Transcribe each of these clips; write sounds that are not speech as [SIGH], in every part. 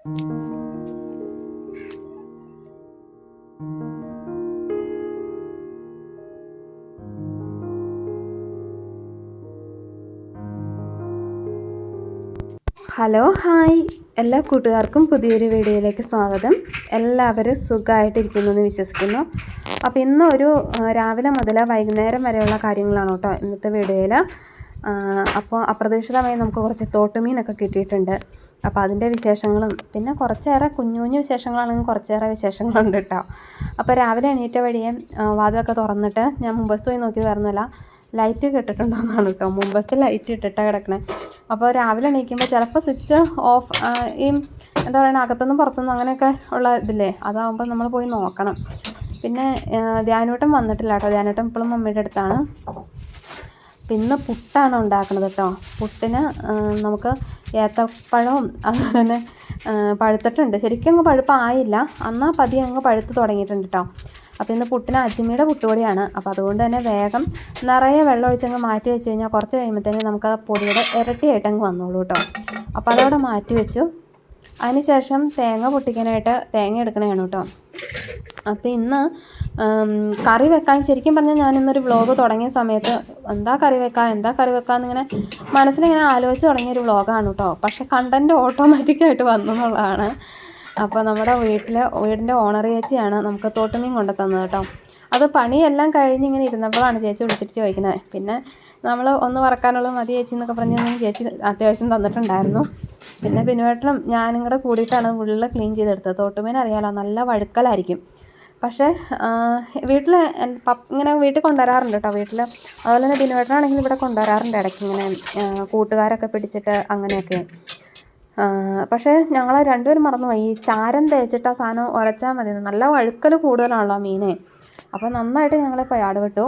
Hello hi. എല്ലാ കൂട്ടുകാർക്കും പുതിയൊരു വീഡിയോയിലേക്ക് സ്വാഗതം. എല്ലാവരും സുഖമായിട്ടിരിക്കുന്നു എന്ന് വിശ്വസിക്കുന്നു. അപ്പോൾ ഇന്ന് ഒരു രാവിലെ മുതൽ വൈകുന്നേരം വരെയുള്ള കാര്യങ്ങളാണ് കേട്ടോ ഇന്നത്തെ വീഡിയോയിൽ അപ്പോൾ അപ്രതീക്ഷിതമായി നമുക്ക് കുറച്ച് തോട്ടുമീനൊക്കെ കിട്ടിയിട്ടുണ്ട്. അപ്പോൾ അതിന്റെ വിശേഷങ്ങളും പിന്നെ കുറച്ചേറെ കുഞ്ഞു കുഞ്ഞു വിശേഷങ്ങളാണെങ്കിൽ കുറച്ചേറെ വിശേഷങ്ങളുണ്ട് കേട്ടോ. അപ്പോൾ രാവിലെ എണീറ്റ വഴിയെ വാതിലൊക്കെ തുറന്നിട്ട് ഞാൻ മുമ്പസ്ത് പോയി നോക്കിയതായിരുന്നില്ല ലൈറ്റ് കെട്ടിട്ടുണ്ടോയെന്നാണ് കേട്ടോ. മുമ്പസ്ത് ലൈറ്റ് ഇട്ടിട്ടാണ് കിടക്കണേ. അപ്പോൾ രാവിലെ എണീക്കുമ്പോൾ ചിലപ്പോൾ സ്വിച്ച് ഓഫ് ഈ എന്താ പറയുക അകത്തുനിന്നും പുറത്തുനിന്നും അങ്ങനെയൊക്കെ ഉള്ള ഇതില്ലേ അതാവുമ്പോൾ നമ്മൾ പോയി നോക്കണം. പിന്നെ ധ്യാനൂട്ടം വന്നിട്ടില്ല കേട്ടോ. ധ്യാനൂട്ടം ഇപ്പോഴും മമ്മിയുടെ അടുത്താണ്. പിന്നെ പുട്ടാണ് ഉണ്ടാക്കുന്നത് കേട്ടോ. പുട്ടിന് നമുക്ക് ഏത്തപ്പഴവും അതുപോലെ തന്നെ പഴുത്തിട്ടുണ്ട്. ശരിക്കും അങ്ങ് പഴുപ്പായില്ല എന്നാൽ പതിയെ അങ്ങ് പഴുത്ത് തുടങ്ങിയിട്ടുണ്ട് കേട്ടോ. അപ്പോൾ ഇന്ന് പുട്ടിന് അജ്മിയുടെ പുട്ടുപൊടിയാണ്. അപ്പോൾ അതുകൊണ്ട് തന്നെ വേഗം നിറയെ വെള്ളം ഒഴിച്ചങ്ങ് മാറ്റി വെച്ച് കഴിഞ്ഞാൽ കുറച്ച് കഴിയുമ്പോഴത്തേനും നമുക്ക് ആ പൊടിയുടെ ഇരട്ടിയായിട്ട് അങ്ങ് വന്നോളൂ കേട്ടോ. അപ്പോൾ അതവിടെ മാറ്റി വെച്ചു. അതിനുശേഷം തേങ്ങ പൊട്ടിക്കാനായിട്ട് തേങ്ങ എടുക്കണതാണ് കേട്ടോ. അപ്പോൾ ഇന്ന് കറി വെക്കാൻ ശരിക്കും പറഞ്ഞാൽ ഞാനിന്നൊരു വ്ളോഗ് തുടങ്ങിയ സമയത്ത് എന്താ കറി വെക്കാം എന്താ കറി വെക്കാം എന്നിങ്ങനെ മനസ്സിലിങ്ങനെ ആലോചിച്ച് തുടങ്ങിയ ഒരു വ്ളോഗാണ് കേട്ടോ പക്ഷേ കണ്ടന്റ് ഓട്ടോമാറ്റിക്കായിട്ട് വന്നു എന്നുള്ളതാണ്. അപ്പോൾ നമ്മുടെ വീട്ടിൽ വീടിന്റെ ഓണർ ചേച്ചിയാണ് നമുക്ക് തോട്ടുമീൻ കൊണ്ടു തന്നത് കേട്ടോ അത് പണിയെല്ലാം കഴിഞ്ഞ് ഇങ്ങനെ ഇരുന്നപ്പോഴാണ് ചേച്ചി വിളിച്ചിട്ട് ചോദിക്കുന്നത്. പിന്നെ നമ്മൾ ഒന്ന് വറക്കാനുള്ളത് മതി ചേച്ചി എന്നൊക്കെ പറഞ്ഞ് ചേച്ചി അത്യാവശ്യം തന്നിട്ടുണ്ടായിരുന്നു. പിന്നെ ബിനുവേട്ടനും ഞാനും കൂടെ കൂടിയിട്ടാണ് ഉള്ളിൽ ക്ലീൻ ചെയ്തെടുത്തത്. തോട്ടുമീൻ അറിയാലോ നല്ല വഴുക്കലായിരിക്കും. പക്ഷേ വീട്ടിൽ ഇങ്ങനെ വീട്ടിൽ കൊണ്ടുവരാറുണ്ട് കേട്ടോ. വീട്ടിൽ അതുപോലെ തന്നെ ബിനുവേട്ടനാണെങ്കിൽ ഇവിടെ കൊണ്ടുവരാറുണ്ട് ഇടയ്ക്ക് ഇങ്ങനെ കൂട്ടുകാരൊക്കെ പിടിച്ചിട്ട് അങ്ങനെയൊക്കെ. പക്ഷേ ഞങ്ങൾ രണ്ടുപേരും മറന്നുപോയി. ഈ ചാരം തേച്ചിട്ട് ആ സാധനം ഉരച്ചാൽ മതി. നല്ല വഴുക്കൽ കൂടുതലാണല്ലോ മീനെ. അപ്പോൾ നന്നായിട്ട് ഞങ്ങളിപ്പോൾ പയാട് വിട്ടു.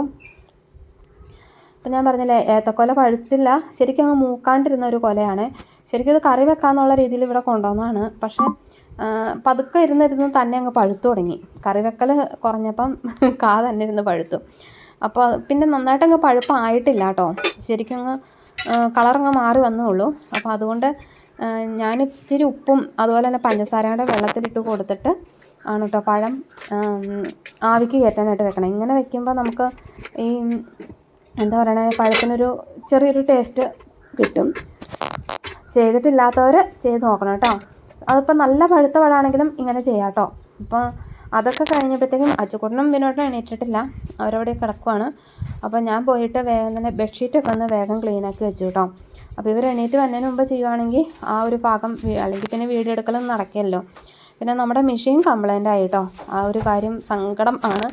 ഇപ്പം ഞാൻ പറഞ്ഞില്ലേ ഏത്തക്കൊല പഴുത്തില്ല. ശരിക്കും അങ്ങ് മൂക്കാണ്ടിരുന്ന ഒരു കൊലയാണ്. ശരിക്കും ഇത് കറി വെക്കാന്നുള്ള രീതിയിൽ ഇവിടെ കൊണ്ടുവന്നതാണ്. പക്ഷേ പതുക്കെ ഇരുന്നിരുന്ന് തന്നെ അങ്ങ് പഴുത്തു തുടങ്ങി. കറി വെക്കൽ കുറഞ്ഞപ്പം [LAUGHS] കാ തന്നെ ഇരുന്ന് പഴുത്തു. അപ്പോൾ പിന്നെ നന്നായിട്ട് അങ്ങ് പഴുപ്പായിട്ടില്ല കേട്ടോ ശരിക്കും അങ്ങ് കളറങ്ങ് മാറി വന്നേ ഉള്ളൂ അപ്പോൾ അതുകൊണ്ട് ഞാൻ ഇച്ചിരി ഉപ്പും അതുപോലെ തന്നെ പഞ്ചസാരയുടെ വെള്ളത്തിലിട്ട് കൊടുത്തിട്ട് ആണ് കേട്ടോ പഴം ആവിക്ക് കയറ്റാനായിട്ട് വെക്കണം. ഇങ്ങനെ വെക്കുമ്പോൾ നമുക്ക് ഈ എന്താ പറയണേ പഴത്തിനൊരു ചെറിയൊരു ടേസ്റ്റ് കിട്ടും. ചെയ്തിട്ടില്ലാത്തവർ ചെയ്ത് നോക്കണം കേട്ടോ അതിപ്പോൾ നല്ല പഴുത്ത പഴമാണെങ്കിലും ഇങ്ങനെ ചെയ്യാം കേട്ടോ അപ്പോൾ അതൊക്കെ കഴിഞ്ഞപ്പോഴത്തേക്കും അച്ചുക്കുട്ടനും വിനോദനും എണീറ്റിട്ടില്ല. അവരവിടെ കിടക്കുവാണ്. അപ്പോൾ ഞാൻ പോയിട്ട് വേഗം തന്നെ ബെഡ്ഷീറ്റൊക്കെ ഒന്ന് വേഗം ക്ലീനാക്കി വെച്ചു കേട്ടോ. അപ്പോൾ ഇവർ എണീറ്റ് വന്നതിന് മുമ്പ് ചെയ്യുവാണെങ്കിൽ ആ ഒരു പാകം അല്ലെങ്കിൽ പിന്നെ വീഡിയോ എടുക്കലൊന്നും നടക്കില്ലല്ലോ. പിന്നെ നമ്മുടെ മെഷീൻ കംപ്ലൈന്റ് ആയി കേട്ടോ ആ ഒരു കാര്യം സങ്കടം ആണ്.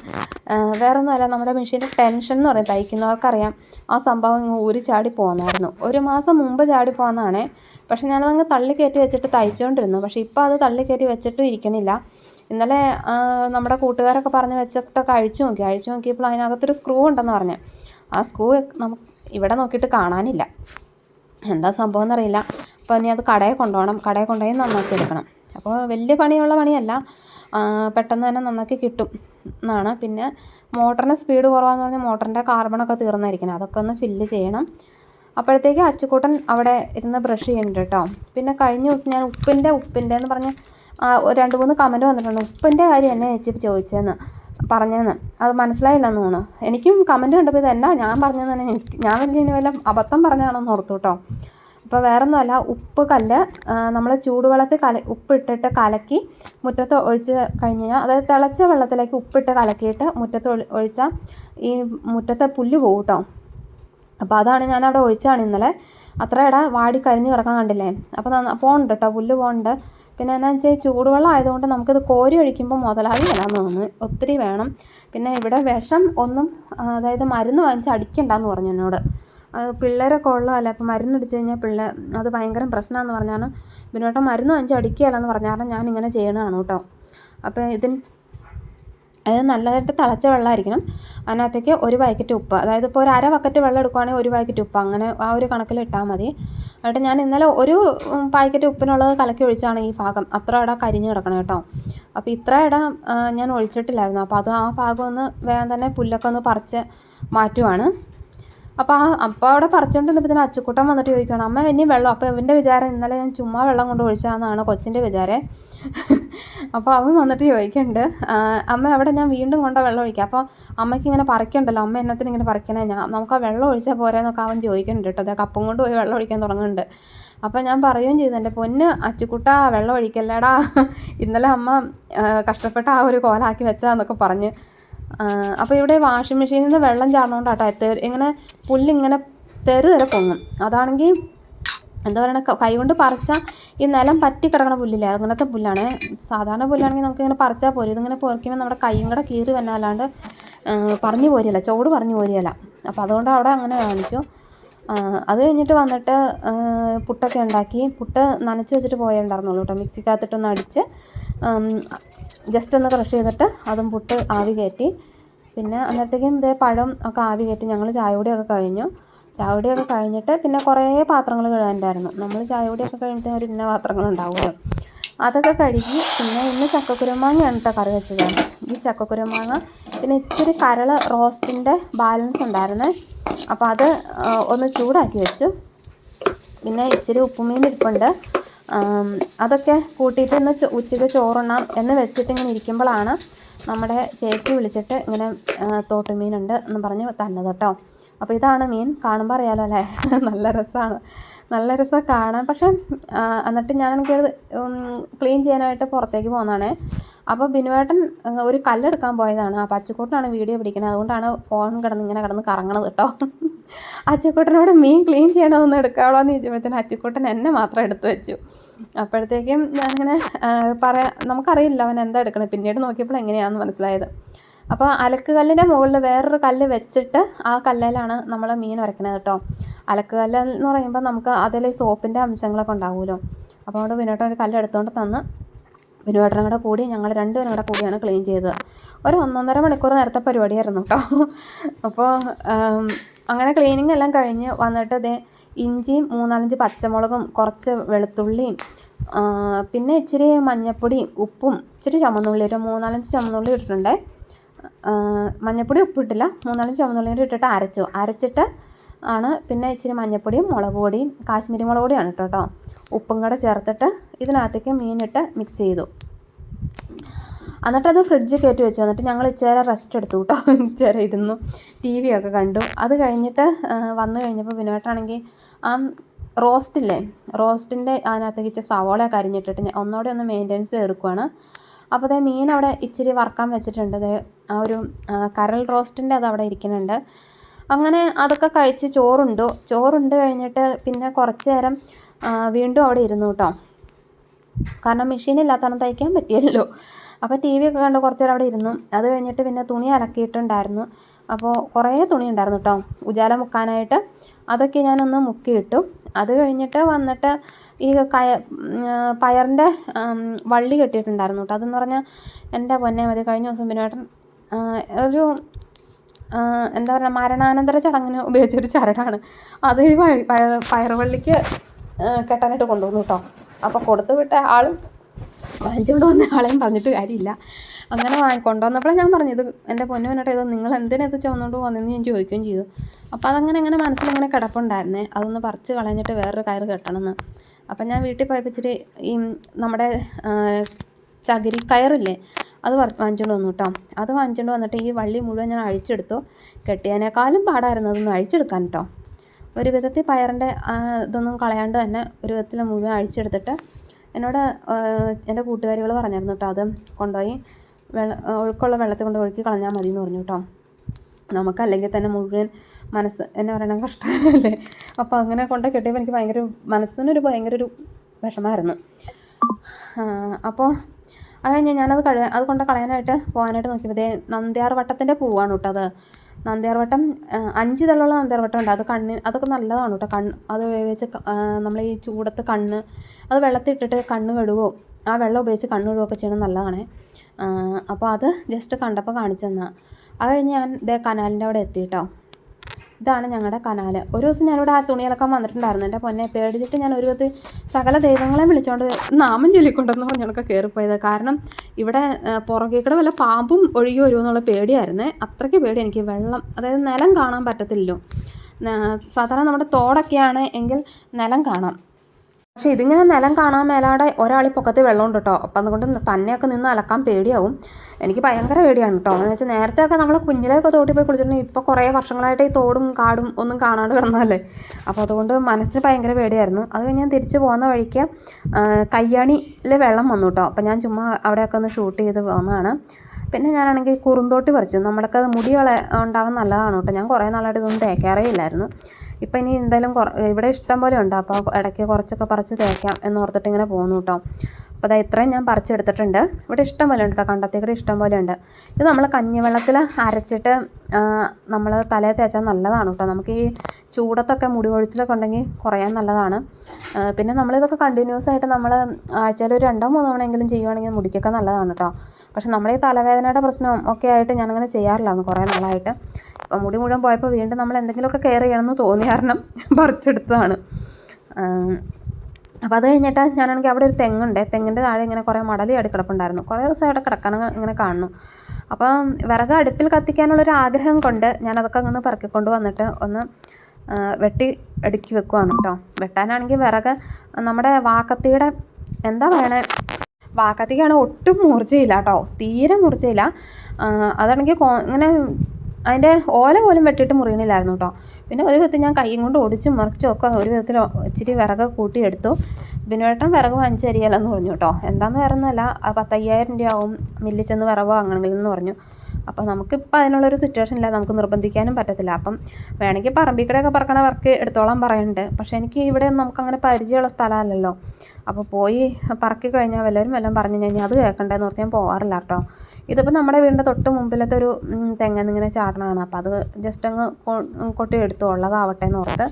വേറെ ഒന്നുമല്ല നമ്മുടെ മെഷീന്റെ ടെൻഷൻ എന്ന് പറയും. തയ്ക്കുന്നവർക്കറിയാം. ആ സംഭവം ഊരി ചാടി പോകുന്നായിരുന്നു ഒരു മാസം മുമ്പ് ചാടി പോകുന്നതാണേ പക്ഷെ ഞാനതങ്ങ് തള്ളി കയറ്റി വെച്ചിട്ട് തയ്ച്ചുകൊണ്ടിരുന്നു പക്ഷേ ഇപ്പോൾ അത് തള്ളി കയറ്റി വെച്ചിട്ടും ഇരിക്കണില്ല. ഇന്നലെ നമ്മുടെ കൂട്ടുകാരൊക്കെ പറഞ്ഞ് വെച്ചിട്ടൊക്കെ അഴിച്ചു നോക്കി. അഴിച്ചു നോക്കിയപ്പോൾ അതിനകത്തൊരു സ്ക്രൂ ഉണ്ടെന്ന് പറഞ്ഞു. ആ സ്ക്രൂ നമുക്ക് ഇവിടെ നോക്കിയിട്ട് കാണാനില്ല. എന്താ സംഭവം എന്നറിയില്ല. അപ്പോൾ ഇനി അത് കടയിൽ കൊണ്ടുപോകണം. കടയിൽ കൊണ്ടുപോയി നന്നാക്കി എടുക്കണം. അപ്പോൾ വലിയ പണിയുള്ള പണിയല്ല. പെട്ടെന്ന് തന്നെ നന്നാക്കി കിട്ടും എന്നാണ്. പിന്നെ മോട്ടറിന് സ്പീഡ് കുറവാന്ന് പറഞ്ഞാൽ മോട്ടറിന്റെ കാർബണൊക്കെ തീർന്നായിരിക്കണം. അതൊക്കെ ഒന്ന് ഫില്ല് ചെയ്യണം. അപ്പോഴത്തേക്ക് അച്ചുകൂട്ടൻ അവിടെ ഇരുന്ന് ബ്രഷ് ചെയ്യുന്നുണ്ട് കേട്ടോ. പിന്നെ കഴിഞ്ഞ ദിവസം ഞാൻ ഉപ്പിന്റെ ഉപ്പിന്റെ എന്ന് പറഞ്ഞ് രണ്ട് മൂന്ന് കമന്റ് വന്നിട്ടുണ്ട്. ഉപ്പിന്റെ കാര്യം എന്നെ ചേച്ചി ചോദിച്ചതെന്ന് പറഞ്ഞതെന്ന് അത് മനസ്സിലായില്ലെന്ന് തോന്നുന്നു. എനിക്കും കമന്റ് കണ്ടപ്പോൾ ഇതെന്നാ ഞാൻ പറഞ്ഞതെന്ന് തന്നെ. ഞാൻ വലിയ വല്ല അബദ്ധം പറഞ്ഞതാണെന്ന് ഓർത്തു കേട്ടോ. അപ്പോൾ വേറൊന്നുമല്ല ഉപ്പ് കല്ല് നമ്മൾ ചൂടുവെള്ളത്തിൽ കല ഉപ്പിട്ടിട്ട് കലക്കി മുറ്റത്ത് ഒഴിച്ച് കഴിഞ്ഞ് കഴിഞ്ഞാൽ അതായത് തിളച്ച വെള്ളത്തിലേക്ക് ഉപ്പിട്ട് കലക്കിയിട്ട് മുറ്റത്ത് ഒഴി ഒഴിച്ചാൽ ഈ മുറ്റത്തെ പുല്ല് പോകും കേട്ടോ അപ്പോൾ അതാണ് ഞാൻ അവിടെ ഒഴിച്ചാണ് ഇന്നലെ. അത്ര ഇട വാടി കരിഞ്ഞ് കിടക്കണം കണ്ടില്ലേ? അപ്പോൾ പോകണ്ട കേട്ടോ പുല്ല് പോകുന്നുണ്ട് പിന്നെ എന്നാ വെച്ചാൽ ചൂടുവെള്ളം ആയതുകൊണ്ട് നമുക്കിത് കോരി ഒഴിക്കുമ്പോൾ മുതലാളി വരാമെന്ന് തോന്നുന്നു. ഒത്തിരി വേണം. പിന്നെ ഇവിടെ വിഷം ഒന്നും അതായത് മരുന്ന് വാങ്ങിച്ച് അടിക്കണ്ടെന്ന് പറഞ്ഞു എന്നോട്. പിള്ളേരൊക്കെ ഉള്ളതല്ലേ? അപ്പോൾ മരുന്ന് അടിച്ചു കഴിഞ്ഞാൽ പിള്ളേർ അത് ഭയങ്കര പ്രശ്നമാണെന്ന് പറഞ്ഞാണ് ബിനോട്ടം മരുന്ന് വാങ്ങിച്ച് അടിക്കുകയല്ലെന്ന് പറഞ്ഞാൽ ഞാൻ ഇങ്ങനെ ചെയ്യണതാണ് കേട്ടോ. അപ്പോൾ ഇതിന് അത് നല്ലതായിട്ട് തിളച്ച വെള്ളമായിരിക്കണം. അതിനകത്തേക്ക് ഒരു പാക്കറ്റ് ഉപ്പ്. അതായത് ഇപ്പോൾ ഒരു അര ബക്കറ്റ് വെള്ളം എടുക്കുവാണെങ്കിൽ ഒരു പാക്കറ്റ് ഉപ്പ്. അങ്ങനെ ആ ഒരു കണക്കിൽ ഇട്ടാൽ മതി. എന്നിട്ട് ഞാൻ ഇന്നലെ ഒരു പാക്കറ്റ് ഉപ്പിനുള്ളത് കലക്കി ഒഴിച്ചാണ് ഈ ഭാഗം. അത്ര ഇട കരിഞ്ഞ് കിടക്കണം കേട്ടോ. അപ്പോൾ ഇത്ര ഇട ഞാൻ ഒഴിച്ചിട്ടില്ലായിരുന്നു. അപ്പോൾ അത് ആ ഭാഗം ഒന്ന് വേഗം തന്നെ പുല്ലൊക്കെ ഒന്ന് പറിച്ച് മാറ്റുവാണ്. അപ്പോൾ ആ അപ്പോൾ അവിടെ പറിച്ചുകൊണ്ടിരുന്നപ്പോൾ അച്ചുക്കുട്ടൻ വന്നിട്ട് ചോദിക്കണം അമ്മ ഇനി വെള്ളം അപ്പോൾ ഇവന്റെ വിചാരം ഇന്നലെ ഞാൻ ചുമ്മാ വെള്ളം കൊണ്ട് ഒഴിച്ചാന്നാണ് കൊച്ചിന്റെ വിചാരം. [LAUGHS] അപ്പോൾ അവൻ വന്നിട്ട് ചോദിക്കുന്നുണ്ട് അമ്മ അവിടെ ഞാൻ വീണ്ടും കൊണ്ട വെള്ളം ഒഴിക്കാം. അപ്പോൾ അമ്മയ്ക്ക് ഇങ്ങനെ പറിക്കണ്ടല്ലോ അമ്മ എന്നത്തിന് ഇങ്ങനെ പറിക്കണേ ഞാൻ നമുക്ക് ആ വെള്ളം ഒഴിച്ചാൽ പോരെന്നൊക്കെ അവൻ ചോദിക്കുന്നുണ്ട് കേട്ടോ അതെ കപ്പും കൊണ്ട് പോയി വെള്ളം ഒഴിക്കാൻ തുടങ്ങുന്നുണ്ട്. അപ്പോൾ ഞാൻ പറയുകയും ചെയ്തു എന്റെ പൊന്ന് അച്ചുക്കുട്ട വെള്ളം ഒഴിക്കല്ലേടാ ഇന്നലെ അമ്മ കഷ്ടപ്പെട്ട് ആ ഒരു കോലാക്കി വെച്ചാന്നൊക്കെ പറഞ്ഞ്. അപ്പോൾ ഇവിടെ വാഷിംഗ് മെഷീനിൽ നിന്ന് വെള്ളം ചാടണോണ്ടാട്ടോ തെ- ഇങ്ങനെ പുല്ലിങ്ങനെ തെറി തെറി പൊങ്ങും. അതാണെങ്കിൽ എന്താ പറയുക കൈ കൊണ്ട് പറിച്ചാൽ ഈ നിലം പറ്റി കിടക്കണ പുല്ലില്ലേ അങ്ങനത്തെ പുല്ലാണ്. സാധാരണ പുല്ലാണെങ്കിൽ നമുക്ക് ഇങ്ങനെ പറിച്ചാൽ പോരും ഇതിങ്ങനെ പൊറിക്കുമ്പോൾ നമ്മുടെ കൈയും കൂടെ കീറി ആ, പറഞ്ഞു പോരില്ല ചോട് പറഞ്ഞു പോരിയല്ല. അപ്പോൾ അതുകൊണ്ട് അവിടെ അങ്ങനെ കാണിച്ചു. അത് കഴിഞ്ഞിട്ട് വന്നിട്ട് പുട്ടൊക്കെ ഉണ്ടാക്കി പുട്ട് നനച്ച് വെച്ചിട്ട് പോയേ ഉണ്ടായിരുന്നുള്ളൂ കേട്ടോ മിക്സിക്കകത്തിട്ടൊന്ന് അടിച്ച് ജസ്റ്റ് ഒന്ന് ക്രഷ് ചെയ്തിട്ട് അതും പുട്ട് ആവി കയറ്റി പിന്നെ അന്നേരത്തേക്കും ഇതേ പഴം ഒക്കെ ആവി കയറ്റി ഞങ്ങൾ ചായപൊടിയൊക്കെ കഴിഞ്ഞു. ചായപൊടിയൊക്കെ കഴിഞ്ഞിട്ട് പിന്നെ കുറേ പാത്രങ്ങൾ കഴുകാനുണ്ടായിരുന്നു. നമ്മൾ ചായപൊടിയൊക്കെ കഴിഞ്ഞിട്ട് ഒരു ഇന്ന പാത്രങ്ങളുണ്ടാവുമല്ലോ അതൊക്കെ കഴുകി പിന്നെ ഇന്ന് ചക്കക്കുരുമാങ്ങയാണ് കേട്ടോ കറി വെച്ചത്. ഈ ചക്കക്കുരുമാങ്ങ പിന്നെ ഇച്ചിരി കരൾ റോസ്റ്റിന്റെ ബാലൻസ് ഉണ്ടായിരുന്നേ. അപ്പോൾ അത് ഒന്ന് ചൂടാക്കി വെച്ചു. പിന്നെ ഇച്ചിരി ഉപ്പുമീൻ ഇരിപ്പുണ്ട്. അതൊക്കെ കൂട്ടിയിട്ട് ഇന്ന് ഉച്ചയ്ക്ക് ചോറുണ്ണാം എന്ന് വെച്ചിട്ട് ഇങ്ങനെ ഇരിക്കുമ്പോഴാണ് നമ്മുടെ ചേച്ചി വിളിച്ചിട്ട് ഇങ്ങനെ തോട്ടുമീനുണ്ട് എന്ന് പറഞ്ഞ് തന്നത് കേട്ടോ. അപ്പോൾ ഇതാണ് മീൻ. കാണുമ്പോൾ അറിയാലോ അല്ലേ? [LAUGHS] നല്ല രസമാണ് നല്ല രസം കാണാൻ. പക്ഷേ എന്നിട്ട് അത് ക്ലീൻ ചെയ്യാനായിട്ട് പുറത്തേക്ക് പോകുന്നതാണ് അപ്പോൾ ബിനുവേട്ടൻ ഒരു കല്ലെടുക്കാൻ പോയതാണ്. ആ പച്ചക്കൂട്ടനാണ് വീഡിയോ പിടിക്കുന്നത്. അതുകൊണ്ടാണ് ഫോൺ കിടന്ന് ഇങ്ങനെ കിടന്ന് കറങ്ങണത് കേട്ടോ അച്ചക്കൂട്ടനോട് മീൻ ക്ലീൻ ചെയ്യണമെന്ന് എടുക്കാവോ എന്ന് ചോദിച്ചപ്പോഴത്തേന് അച്ചക്കൂട്ടൻ എന്നെ മാത്രം എടുത്തു വെച്ചു. അപ്പോഴത്തേക്കും ഞാനിങ്ങനെ പറയാം നമുക്കറിയില്ല അവൻ എന്താ എടുക്കണത് പിന്നീട് നോക്കിയപ്പോൾ എങ്ങനെയാണെന്ന് മനസ്സിലായത്. അപ്പോൾ അലക്ക് കല്ലിന്റെ മുകളിൽ വേറൊരു കല്ല് വെച്ചിട്ട് ആ കല്ലിലാണ് നമ്മൾ മീൻ ഉരയ്ക്കുന്നത് കേട്ടോ അലക്ക് കല്ല് എന്ന് പറയുമ്പോൾ നമുക്ക് അതിൽ സോപ്പിന്റെ അംശങ്ങളൊക്കെ ഉണ്ടാവുമല്ലോ. അപ്പോൾ അവിടെ പിന്നോട്ട് ഒരു കല്ല് എടുത്തുകൊണ്ട് തന്ന് വിനുവേട്ടനും കൂടെ കൂടി ഞങ്ങൾ രണ്ടുപേരും കൂടെ കൂടിയാണ് ക്ലീൻ ചെയ്തത്. ഒരു ഒന്നൊന്നര മണിക്കൂർ നേരത്തെ പരിപാടിയായിരുന്നു കേട്ടോ. അപ്പോൾ അങ്ങനെ ക്ലീനിങ് എല്ലാം കഴിഞ്ഞ് വന്നിട്ട് ഇതേ ഇഞ്ചിയും മൂന്നാലഞ്ച് പച്ചമുളകും കുറച്ച് വെളുത്തുള്ളിയും പിന്നെ ഇച്ചിരി മഞ്ഞൾപ്പൊടിയും ഉപ്പും ഇച്ചിരി ചുമന്നുള്ളി ഒരു മൂന്നാലഞ്ച് ചുമന്നുള്ളി ഇട്ടിട്ടുണ്ടേ. മഞ്ഞപ്പൊടി ഉപ്പിട്ടില്ല മൂന്നാലഞ്ച് ചുമന്നുള്ളി കൂടി ഇട്ടിട്ട് അരച്ചു. അരച്ചിട്ട് ആണ്. പിന്നെ ഇച്ചിരി മഞ്ഞൾപ്പൊടിയും മുളക് പൊടിയും കാശ്മീരി മുളക് പൊടിയാണ് കേട്ടോ ഉപ്പും കൂടെ ചേർത്തിട്ട് ഇതിനകത്തേക്ക് മീനിട്ട് മിക്സ് ചെയ്തു. എന്നിട്ടത് ഫ്രിഡ്ജിൽ കയറ്റി വെച്ചു. എന്നിട്ട് ഞങ്ങൾ ഇച്ചേരെ റെസ്റ്റ് എടുത്തു കേട്ടോ. [LAUGHS] ഇച്ചേരെ ഇരുന്നു. ടി വി ഒക്കെ കണ്ടു. അത് കഴിഞ്ഞിട്ട് വന്നു കഴിഞ്ഞപ്പോൾ വിനോട്ടാണെങ്കിൽ ആ റോസ്റ്റില്ലേ റോസ്റ്റിന്റെ അതിനകത്തേക്ക് ഇച്ചിരി സവോളയൊക്കെ അരിഞ്ഞിട്ടിട്ട് ഒന്നുകൂടെ ഒന്ന് മെയിന്റെനൻസ് ചെയ്തെടുക്കുവാണ് അപ്പോൾ ദേ മീൻ അവിടെ ഇച്ചിരി വറക്കാൻ വെച്ചിട്ടുണ്ട്. ആ ഒരു കരൽ റോസ്റ്റിന്റെ അത് അവിടെ ഇരിക്കുന്നുണ്ട്. അങ്ങനെ അതൊക്കെ കഴിച്ച് ചോറുണ്ടു. ചോറുണ്ട് കഴിഞ്ഞിട്ട് പിന്നെ കുറച്ച് നേരം വീണ്ടും അവിടെ ഇരുന്നു കേട്ടോ. കാരണം മെഷീൻ ഇല്ലാത്തതാണ് തയ്ക്കാൻ പറ്റിയല്ലോ. അപ്പോൾ ടി വി ഒക്കെ കണ്ട് കുറച്ച് നേരം അവിടെ ഇരുന്നു. അത് കഴിഞ്ഞിട്ട് പിന്നെ തുണി അലക്കിയിട്ടുണ്ടായിരുന്നു. അപ്പോൾ കുറേ തുണി ഉണ്ടായിരുന്നു കേട്ടോ. ഉജാല മുക്കാനായിട്ട്. അതൊക്കെ ഞാനൊന്ന് മുക്കിയിട്ടു. അത് കഴിഞ്ഞിട്ട് വന്നിട്ട് ഈ കയ പയറിന്റെ വള്ളി കെട്ടിയിട്ടുണ്ടായിരുന്നു കേട്ടോ. അതെന്ന് പറഞ്ഞാൽ എന്റെ പൊന്നെ മതി. കഴിഞ്ഞ ദിവസം പിന്നെ ഒരു എന്താ പറയുക മരണാനന്തര ചടങ്ങിന് ഉപയോഗിച്ചൊരു ചരടാണ്. അത് ഈ പയറുവള്ളിക്ക് കെട്ടാനായിട്ട് കൊണ്ടുവന്നു കേട്ടോ അപ്പോൾ കൊടുത്തു വിട്ട ആളും വാങ്ങിച്ചുകൊണ്ട് വന്ന ആളെയും പറഞ്ഞിട്ട് കാര്യമില്ല. അങ്ങനെ വാങ്ങി കൊണ്ടുവന്നപ്പോഴേ ഞാൻ പറഞ്ഞത് എന്റെ പൊന്നു പറഞ്ഞിട്ട് ഇത് നിങ്ങൾ എന്തിനാ ഇത് ചുമന്നുകൊണ്ട് പോകുന്നതെന്ന് ഞാൻ ചോദിക്കുകയും ചെയ്തു. അപ്പോൾ അതങ്ങനെ അങ്ങനെ മനസ്സിൽ മനസ്സിലിങ്ങനെ കിടപ്പുണ്ടായിരുന്നേ. അതൊന്ന് പറിച്ച് കളഞ്ഞിട്ട് വേറൊരു കയറ് കെട്ടണമെന്ന് അപ്പം ഞാൻ വീട്ടിൽ പോയപ്പോൾ ഇച്ചിരി ഈ നമ്മുടെ ചകിരി കയറില്ലേ അത് വാങ്ങിച്ചുകൊണ്ട് വന്നു കേട്ടോ അത് വാങ്ങിച്ചുകൊണ്ട് വന്നിട്ട് ഈ വള്ളി മുഴുവൻ ഞാൻ അഴിച്ചെടുത്തു. കെട്ടിയതിനേക്കാളും പാടായിരുന്നു അതൊന്ന് അഴിച്ചെടുക്കാൻ കേട്ടോ ഒരു വിധത്തിൽ പയറിന്റെ ഇതൊന്നും കളയാണ്ട് തന്നെ ഒരു വിധത്തിൽ മുഴുവൻ അഴിച്ചെടുത്തിട്ട് എന്നോട് എന്റെ കൂട്ടുകാരികൾ പറഞ്ഞായിരുന്നു കേട്ടോ അത് കൊണ്ടുപോയി വെള്ള ഒഴുക്കുള്ള വെള്ളത്തിൽ കൊണ്ട് ഒഴുക്കി കളഞ്ഞാൽ മതി എന്ന് പറഞ്ഞു കേട്ടോ നമുക്കല്ലെങ്കിൽ തന്നെ മുഴുവൻ മനസ്സ് എന്നെ പറയണ കഷ്ടമല്ലേ? അപ്പോൾ അങ്ങനെ കൊണ്ട് കെട്ടിയപ്പോൾ എനിക്ക് ഭയങ്കര മനസ്സിനൊരു ഭയങ്കര ഒരു വിഷമമായിരുന്നു. അപ്പോൾ ഞാൻ ഞാനത് കഴ അത് കൊണ്ട് കളയാനായിട്ട് പോകാനായിട്ട് നോക്കിയപ്പോൾ ദേ നന്ദ്യാർ വട്ടത്തിന്റെ പൂവാണ് കേട്ടോ അത്. നന്ദ്യാർ വട്ടം അഞ്ച് ഇതളുള്ള നന്ദ്യാർ വട്ടം ഉണ്ട്. അത് കണ്ണ് അതൊക്കെ നല്ലതാണ് കേട്ടോ കണ്ണ് അത് ഉപയോഗിച്ച് നമ്മൾ ഈ ചൂടത്ത് കണ്ണ് അത് വെള്ളത്തിട്ടിട്ട് കണ്ണ് കഴുകുകയോ ആ വെള്ളം ഉപയോഗിച്ച് കണ്ണ് കഴുകുകയൊക്കെ ചെയ്യണം നല്ലതാണ്. അപ്പോൾ അത് ജസ്റ്റ് കണ്ടപ്പോൾ കാണിച്ചു തന്നാൽ അത് കഴിഞ്ഞ് ഞാൻ ദേ കനാലിന്റെ അവിടെ എത്തി കേട്ടോ ഇതാണ് ഞങ്ങളുടെ കനാല്. ഒരു ദിവസം ഞാനിവിടെ ആ തുണിയിലൊക്കെ വന്നിട്ടുണ്ടായിരുന്നു. എന്റെ പൊന്നെ പേടിച്ചിട്ട് ഞാൻ ഒരു വിധത്തിൽ സകല ദൈവങ്ങളെ വിളിച്ചുകൊണ്ട് നാമം ചൊല്ലിക്കൊണ്ടെന്ന് പറഞ്ഞൊക്കെ കയറിപ്പോയത് കാരണം ഇവിടെ പുറകേക്കിടെ പുറകെ കൂടെ വല്ല പാമ്പും ഒഴുകി വരുമോ എന്നുള്ള പേടിയായിരുന്നേ. അത്രയ്ക്ക് പേടി എനിക്ക്. വെള്ളം അതായത് നിലം കാണാൻ പറ്റത്തില്ലല്ലോ. സാധാരണ നമ്മുടെ തോടൊക്കെയാണ് എങ്കിൽ നിലം കാണാം. പക്ഷേ ഇതിങ്ങനെ നിലം കാണാൻ മേലാടെ ഒരാൾ പൊക്കത്ത് വെള്ളമുണ്ട് കേട്ടോ. അപ്പം അതുകൊണ്ട് തന്നെയൊക്കെ നിന്ന് അലക്കാൻ പേടിയാവും. എനിക്ക് ഭയങ്കര പേടിയാണ് കേട്ടോ. എന്ന് വെച്ചാൽ നേരത്തെയൊക്കെ നമ്മൾ കുഞ്ഞിലേക്ക് തോട്ടി പോയി കുളിച്ചിട്ടുണ്ടെങ്കിൽ ഇപ്പോൾ കുറേ വർഷങ്ങളായിട്ട് ഈ തോടും കാടും ഒന്നും കാണാണ്ട് കിടന്നതല്ലേ. അപ്പോൾ അതുകൊണ്ട് മനസ്സിന് ഭയങ്കര പേടിയായിരുന്നു. അത് കഴിഞ്ഞ് ഞാൻ തിരിച്ച് പോകുന്ന വഴിക്ക് കയ്യാണിയിൽ വെള്ളം വന്നു കേട്ടോ. അപ്പം ഞാൻ ചുമ്മാ അവിടെയൊക്കെ ഒന്ന് ഷൂട്ട് ചെയ്ത് പോകുന്നതാണ് പിന്നെ ഞാനാണെങ്കിൽ കുറുന്തോട്ടി പറിച്ചു. നമ്മളൊക്കെ മുടി വള ഉണ്ടാവാൻ നല്ലതാണ് കേട്ടോ. ഞാൻ കുറേ നാളായിട്ട് ഇതൊന്നും തേക്കാറേ ഇല്ലായിരുന്നു. ഇപ്പം ഇനി എന്തായാലും ഇവിടെ ഇഷ്ടം പോലെ ഉണ്ട്. അപ്പോൾ ഇടയ്ക്ക് കുറച്ചൊക്കെ പറിച്ച് തേക്കാം എന്ന് ഓർത്തിട്ട് ഇങ്ങനെ പോകുന്നു കേട്ടോ അപ്പോൾ അതാ ഇത്രയും ഞാൻ പറിച്ചെടുത്തിട്ടുണ്ട്. ഇവിടെ ഇഷ്ടം പോലെ ഉണ്ട് കേട്ടോ കണ്ടത്തേക്കൂടെ ഇഷ്ടം പോലെ ഉണ്ട്. ഇത് നമ്മൾ കഞ്ഞിവെള്ളത്തിൽ അരച്ചിട്ട് നമ്മൾ തലയിൽ തേച്ചാൽ നല്ലതാണ് കേട്ടോ നമുക്ക് ഈ ചൂടത്തൊക്കെ മുടി കൊഴിച്ചിലൊക്കെ ഉണ്ടെങ്കിൽ കുറയാൻ നല്ലതാണ്. പിന്നെ നമ്മളിതൊക്കെ കണ്ടിന്യൂസ് ആയിട്ട് നമ്മൾ ആഴ്ചയിൽ ഒരു രണ്ടോ മൂന്നോ തവണയെങ്കിലും ചെയ്യുവാണെങ്കിൽ മുടിക്കൊക്കെ നല്ലതാണ് കേട്ടോ പക്ഷേ നമ്മുടെ ഈ തലവേദനയുടെ പ്രശ്നം ഒക്കെ ആയിട്ട് ഞാനങ്ങനെ ചെയ്യാറില്ലായിരുന്നു കുറേ നാളായിട്ട്. ഇപ്പം മുടി മുഴുവൻ പോയപ്പോൾ വീണ്ടും നമ്മൾ എന്തെങ്കിലുമൊക്കെ കെയർ ചെയ്യണമെന്ന് തോന്നിയ കാരണം പറിച്ചെടുത്തതാണ്. അപ്പോൾ അത് കഴിഞ്ഞിട്ട് ഞാനാണെങ്കിൽ അവിടെ ഒരു തെങ്ങുണ്ട്. തെങ്ങിന്റെ താഴെ ഇങ്ങനെ കുറേ മടലി ആടി കിടപ്പുണ്ടായിരുന്നു. കുറേ ദിവസം അവിടെ കിടക്കാൻ ഇങ്ങനെ കാണുന്നു. അപ്പം വിറക് അടുപ്പിൽ കത്തിക്കാനുള്ളൊരു ആഗ്രഹം കൊണ്ട് ഞാനതൊക്കെ അങ്ങനെ പറക്കിക്കൊണ്ട് വന്നിട്ട് ഒന്ന് വെട്ടി അടുക്കി വെക്കുവാണ് കേട്ടോ വെട്ടാനാണെങ്കിൽ വിറക് നമ്മുടെ വാക്കത്തിയുടെ എന്താ പറയണേ? വാക്കത്തിക്കാണ് ഒട്ടും മൂർച്ചയില്ല കേട്ടോ തീരെ മൂർച്ചയില്ല. അതാണെങ്കിൽ ഇങ്ങനെ അതിന്റെ ഓല പോലും വെട്ടിട്ട് മുറിയണില്ലായിരുന്നു കേട്ടോ പിന്നെ ഒരു വിധത്തിൽ ഞാൻ കൈയും കൊണ്ട് ഒടിച്ചും മറിച്ചും ഒക്കെ ഒരു വിധത്തിൽ ഇച്ചിരി വിറക് കൂട്ടിയെടുത്തു ബിനുവേട്ടൻ വിറക് വാങ്ങിച്ചരികയില്ലെന്ന് പറഞ്ഞു കേട്ടോ എന്താന്ന് വേറെ ഒന്നുമല്ല ആ പത്തയ്യായിരം രൂപയാവും മില്ലിൽ ചെന്ന് വിറവോ വാങ്ങണമെങ്കിൽ എന്ന് പറഞ്ഞു. അപ്പോൾ നമുക്കിപ്പോൾ അതിനുള്ളൊരു സിറ്റുവേഷൻ ഇല്ല നമുക്ക് നിർബന്ധിക്കാനും പറ്റത്തില്ല. അപ്പം വേണമെങ്കിൽ പറമ്പിക്കടയൊക്കെ പറക്കണ വർക്ക് എടുത്തോളാൻ പറയുന്നുണ്ട്. പക്ഷേ എനിക്ക് ഇവിടെ നമുക്കങ്ങനെ പരിചയമുള്ള സ്ഥലമല്ലല്ലോ. അപ്പോൾ പോയി പറക്കി കഴിഞ്ഞാൽ വല്ലവരും വല്ലതും പറഞ്ഞു കഴിഞ്ഞാൽ അത് കേൾക്കണ്ടെന്ന് ഓർത്ത് ഞാൻ പോകാറില്ല കേട്ടോ ഇതിപ്പോൾ നമ്മുടെ വീടിന്റെ തൊട്ട് മുമ്പിലത്തെ ഒരു തെങ്ങെന്നിങ്ങനെ ചാടണമാണ് അപ്പോൾ അത് ജസ്റ്റ് അങ്ങ് കൊട്ടി എടുത്തു. ഉള്ളതാവട്ടെ എന്ന് ഓർത്ത്.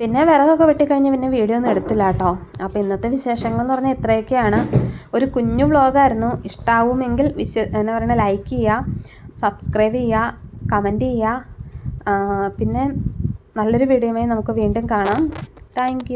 പിന്നെ വിറകൊക്കെ വെട്ടിക്കഴിഞ്ഞ് പിന്നെ വീഡിയോ ഒന്നും എടുത്തില്ല കേട്ടോ. അപ്പോൾ ഇന്നത്തെ വിശേഷങ്ങൾ എന്ന് പറഞ്ഞാൽ ഇത്രയൊക്കെയാണ്. ഒരു കുഞ്ഞു വ്ളോഗായിരുന്നു ഇഷ്ടാവുമെങ്കിൽ വിശ എന്താ പറയുക ലൈക്ക് ചെയ്യുക സബ്സ്ക്രൈബ് ചെയ്യുക കമന്റ് ചെയ്യുക പിന്നെ നല്ലൊരു വീഡിയോയുമായി നമുക്ക് വീണ്ടും കാണാം. താങ്ക്